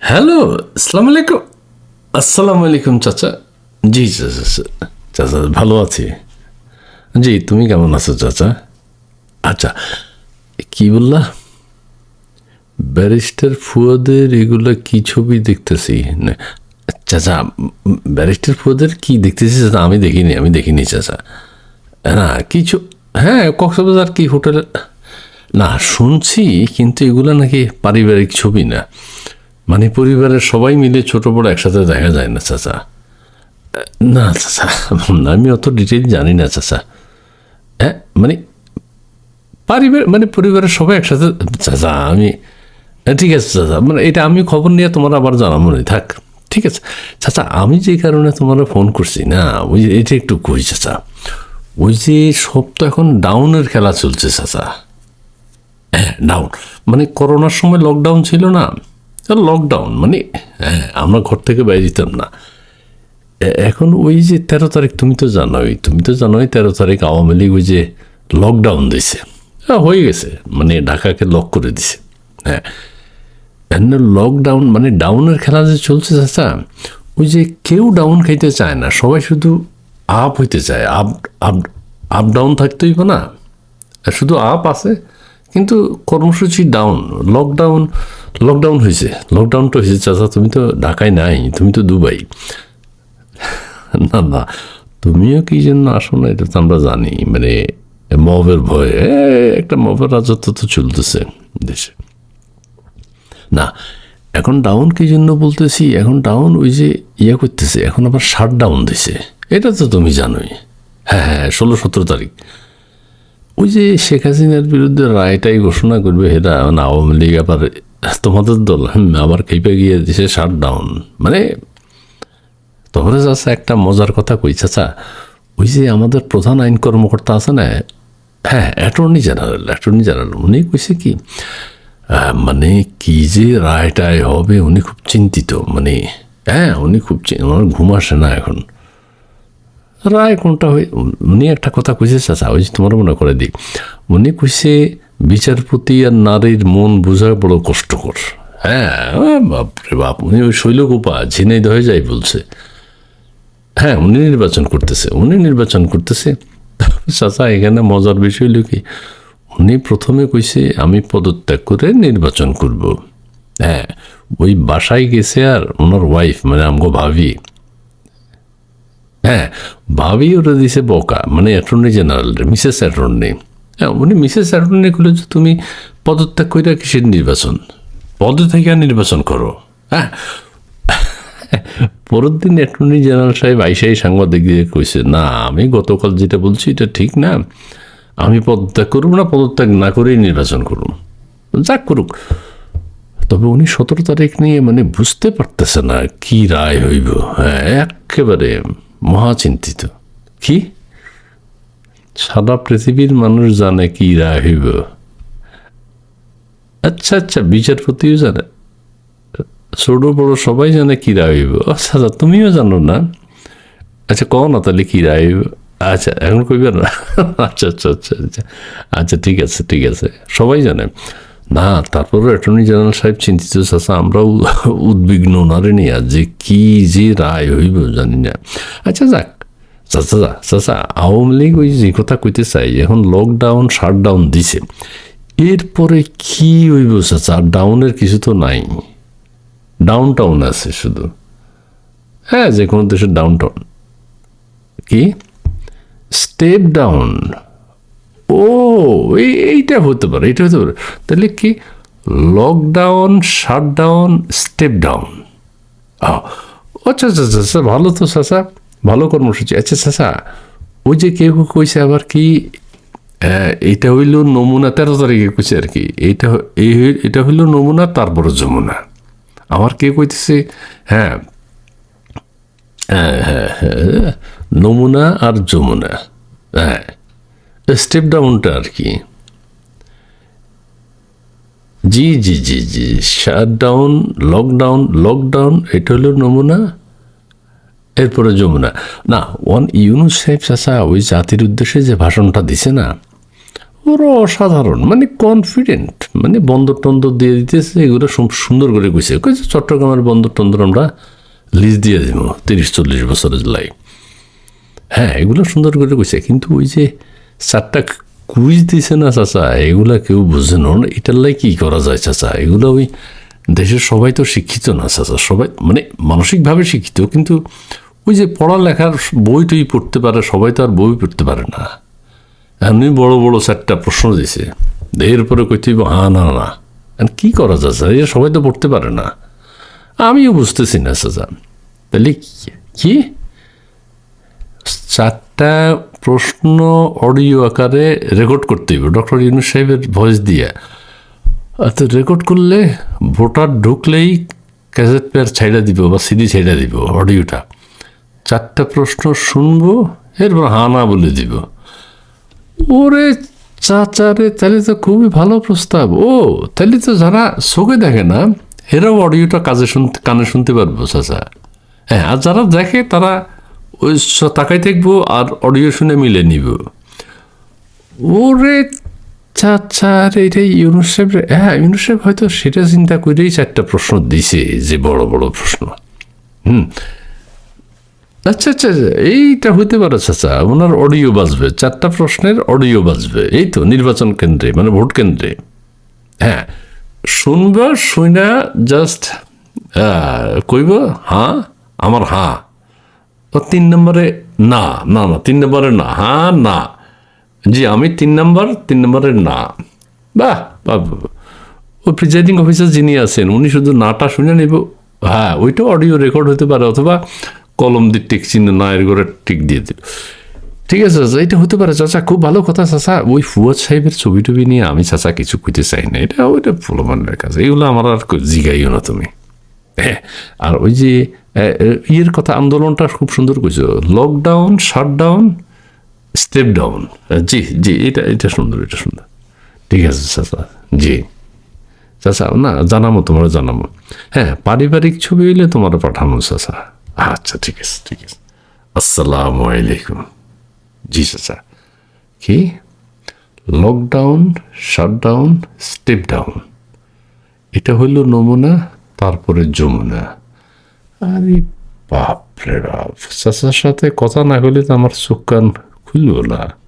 Hello আসসালামু আলাইকুম আসসালামু আলাইকুম চাচা জি চাচা চাচা ভালো আছি জি তুমি কেমন আছো চাচা আচ্ছা কি বললা ব্যারিস্টার ফুয়াদের এগুলো কি ছবি দেখতেছি চাচা ব্যারিস্টার ফুয়াদের কি দেখতেছি চাচা আমি দেখিনি আমি দেখিনি চাচা না কিছু হ্যাঁ কক্সবাজার কি হোটেলে? না, শুনছি, কিন্তু এগুলো নাকি পারিবারিক ছবি না। মানে পরিবারের সবাই মিলে ছোট বড় একসাথে দেখা যায় না চাচা। না চাচা আমি অত ডিটেল জানি না চাচা। হ্যাঁ মানে পারিবার মানে পরিবারের সবাই একসাথে চাচা আমি হ্যাঁ, ঠিক আছে চাচা। মানে এটা আমি খবর নিয়ে তোমার আবার জানাব না থাক ঠিক আছে। চাচা আমি যে কারণে তোমার ফোন করছি না ওই এটা একটু কই চাচা। ওই যে সব তো এখন ডাউনের খেলা চলছে চাচা। হ্যাঁ ডাউন মানে করোনার সময় লকডাউন ছিল না লকডাউন মানে হ্যাঁ আমরা ঘর থেকে বাইরে যেতাম না। এখন ওই যে তেরো তারিখ, তুমি তো জানোই, তুমি তো জানোই তেরো তারিখ আওয়ামী লীগ ওই যে লকডাউন দিছে। হ্যাঁ হয়ে গেছে মানে ঢাকাকে লক করে দিছে হ্যাঁ। লকডাউন মানে ডাউনের খেলা যে চলছে, চাচা, ওই যে কেউ ডাউন খাইতে চায় না, সবাই শুধু আপ হইতে চায়। আপ আপ আপ ডাউন থাকতেই না। শুধু আপ আছে কিন্তু কর্মসূচি ডাউন লকডাউন লকডাউন হয়েছে লকডাউনটা হয়েছে চাচা, তুমি তো ঢাকায় নাই, তুমি তো দুবাই। না না, তুমিও কি জন্য আসো না, এটা তো আমরা জানি মানে মবের ভয়ে একটা মবের রাজত্ব তো চলতেছে দেশে। না, এখন ডাউন কি জন্য বলতেছি? এখন ডাউন ওই যে ইয়ে করতেছে, এখন আবার শাট ডাউন দিছে। এটা তো তুমি জানোই। হ্যাঁ হ্যাঁ ষোলো সতেরো তারিখ। ওই যে শেখ হাসিনার বিরুদ্ধে রায়টাই ঘোষণা করবে এটা মানে আওয়ামী লীগ আবার তোমাদের দল আবার খেপে গিয়ে দিছে শাট ডাউন মানে তোমরা চাচা একটা মজার কথা কই, চাচা, ওই যে আমাদের প্রধান আইন কর্মকর্তা আছে না হ্যাঁ অ্যাটর্নি জেনারেল অ্যাটর্নি জেনারেল উনি কইছে কি মানে কি যে রায়টায় হবে, উনি খুব চিন্তিত মানে হ্যাঁ উনি খুব ওনার ঘুম আসে না এখন। রায় কোনটা হয়ে উনি একটা কথা কইছে চাচা ওই যে তোমার মনে করে দিই। উনি কইছে, বিচারপতি আর নারীর মন বোঝা বড় কষ্টকর। হ্যাঁ বাপরে বাপ, উনি ওই শৈলকোপা ঝিনাই হয়ে যায় বলছে। হ্যাঁ উনি নির্বাচন করতেছে, উনি নির্বাচন করতেছে। চাচা, এখানে মজার বিষয় হলো কি, উনি প্রথমে কইছে, আমি পদত্যাগ করে নির্বাচন করব। হ্যাঁ ওই বাসায় গেছে আর ওনার ওয়াইফ মানে আমগো ভাবি। হ্যাঁ ভাবি ওরা দিছে বকা মানে অ্যাটর্নি জেনারেল মিসেস অ্যাটর্নি হ্যাঁ উনি মিসেস অ্যাটর্নি করলে যে তুমি পদত্যাগ করে কিসের নির্বাচন? পদে থেকে নির্বাচন করো। হ্যাঁ। পরের দিন অ্যাটর্নি জেনারেল সাহেব আইসাই সাংবাদিকদের কইছে, না, আমি গতকাল যেটা বলছি, এটা ঠিক না। আমি পদত্যাগ করব না, পদত্যাগ না করেই নির্বাচন করব যাক করুক। তবে উনি সতেরো তারিখ নিয়ে মানে বুঝতে পারতেছে না, কি রায় হইব। হ্যাঁ একেবারে মহাচিন্তিত। কি? সারা পৃথিবীর মানুষ জানে কি রায় হইব আচ্ছা আচ্ছা বিচারপতিও জানে। ছোট, বড় সবাই জানে কি রায় হইব আচ্ছা আচ্ছা তুমিও জানো না? আচ্ছা কও না তাহলে কি রায় হইব আচ্ছা এখন কইবে না? আচ্ছা আচ্ছা আচ্ছা আচ্ছা আচ্ছা ঠিক আছে ঠিক আছে। সবাই জানে। না, তারপরে অ্যাটর্নি জেনারেল সাহেব চিন্তিত, চাচা আমরাও উদ্বিগ্ন ওনারে নিয়ে যে কি যে রায় হইব জানি না। আচ্ছা যাক, চাচা চাচা, আওয়ামী লীগ ওই যে কথা কইতে চাই, এখন লকডাউন শাটডাউন দিছে। এরপরে কি হইব চাচা? ডাউনের কিছু তো নাই। ডাউন টাউন আছে শুধু। হ্যাঁ যে কোনো দেশের ডাউন টাউন কি? স্টেপ ডাউন ও, এই, এইটা হতে পারে, এটা হতে পারে। তাহলে কি? লকডাউন শাটডাউন স্টেপ ডাউন আচ্ছা আচ্ছা আচ্ছা ভালো তো, চাচা। ভালো কর্মসূচি। আচ্ছা চাচা, ওই যে কেউ কইছে আবার কি এইটা হইল নমুনা, তেরো তারিখে কইছে আর কি। এইটা এই এটা হইল নমুনা, তারপরে যমুনা। আমার কে কইতেছে হ্যাঁ হ্যাঁ হ্যাঁ হ্যাঁ নমুনা আর যমুনা। হ্যাঁ স্টেপ ডাউনটা আর কি। জি জি জি জি শাটডাউন লকডাউন লকডাউন এটা হলো নমুনা, এরপরে যমুনা। না ওয়ান ইউনুস সাহেব চাচা ওই জাতির উদ্দেশ্যে যে ভাষণটা দিছে না, ওরা অসাধারণ মানে কনফিডেন্ট মানে বন্দর টন্দর দিয়ে দিতেছে, এগুলো সুন্দর করে কইছে। কইছে চট্টগ্রামের বন্দর টন্দর আমরা লিজ দিয়ে দিব, তিরিশ, চল্লিশ বছরের লাই হ্যাঁ এগুলো সুন্দর করে কইছে, কিন্তু ওই যে চারটা কুইজ দিছে না চাচা? এগুলা কেউ বুঝে না। এটার লাই কী করা যায় চাচা? এগুলো ওই দেশের সবাই তো শিক্ষিত না চাচা। সবাই মানে মানসিকভাবে শিক্ষিত কিন্তু ওই যে পড়ালেখার বই টই পড়তে পারে সবাই তো আর বই পড়তে পারে না। এমনি বড় বড় চারটা প্রশ্ন দিছে। এরপরে কইতে হইব, হা না না এখন কি করা স্যার এ সবাই তো পড়তে পারে না। আমিও বুঝতেছি না চাচা। তাহলে কি? চারটা প্রশ্ন অডিও আকারে রেকর্ড করতে হইব। ডক্টর ইউনুস সাহেবের ভয়েস দিয়ে। তো রেকর্ড করলে ভোটার ঢুকলেই ক্যাসেট পেয়ার ছাইড়া দিব বা সিডি ছাইড়া দিব অডিওটা। চারটা প্রশ্ন শুনব, এরপর হা না বলে দিব। ওরে চাচারে তাহলে তো খুবই ভালো প্রস্তাব। ও, তাহলে তো যারা চোখে দেখে না, এরাও অডিওটা কাজে শুনতে কানে শুনতে পারব, চাচা। হ্যাঁ আর যারা দেখে তারা ওই তাকাই থাকব আর অডিও শুনে মিলে নিব। ওরে চাচা রে এটা ইউনুসেফ হ্যাঁ ইউনুসেফ হয়তো সেটা চিন্তা করেই চারটা প্রশ্ন দিছে যে বড় বড় প্রশ্ন। হুম। আচ্ছা আচ্ছা আচ্ছা, এইটা হইতে পারে চাচা ওনার অডিও বাজবে চারটা প্রশ্নের অডিও বাজবে এই তো নির্বাচন কেন্দ্রে মানে ভোট কেন্দ্রে। হ্যাঁ শুনবা শুনা জাস্ট কইব হ্যাঁ আমার হ্যাঁ ও তিন নম্বরে না না না, তিন নম্বরে না হ্যাঁ না। জি, আমি তিন নম্বর, তিন নম্বরে না। বাহ। ও প্রিজাইডিং অফিসার যিনি আছেন, উনি শুধু নাটা শুনে নিব। হ্যাঁ ওইটা অডিও রেকর্ড হতে পারে, অথবা কলম দিয়ে টিক চিহ্ন না এর টিক দিয়ে দিল। ঠিক আছে, চাচা, এটা হতে পারে, চাচা, খুব ভালো কথা, চাচা। ওই ফুয়াদ সাহেবের ছবি টবি নিয়ে আমি, চাচা, কিছু কইতে চাই না। এটা, ওইটা ফুলমানের কাছে এগুলো আমার আর জিগাইও না তুমি। আর ওই যে ইয়ের কথা আন্দোলনটা খুব সুন্দর কইছো। লকডাউন শাটডাউন স্টেপ ডাউন জি জি, এটা এটা সুন্দর এটা সুন্দর। ঠিক আছে, চাচা, জি। চাচা, না জানাব তোমার জানাব হ্যাঁ পারিবারিক ছবি হইলে তোমার পাঠানো চাচা। আচ্ছা ঠিক আছে ঠিক আছে। আসসালামু আলাইকুম। জি, চাচা। কি? লকডাউন শাটডাউন স্টেপ ডাউন এটা হইল নমুনা তারপরে যমুনা। আরে বাপরে বাপ, চাচার সাথে কথা না হলে তো আমার চোখ কান খুলব না।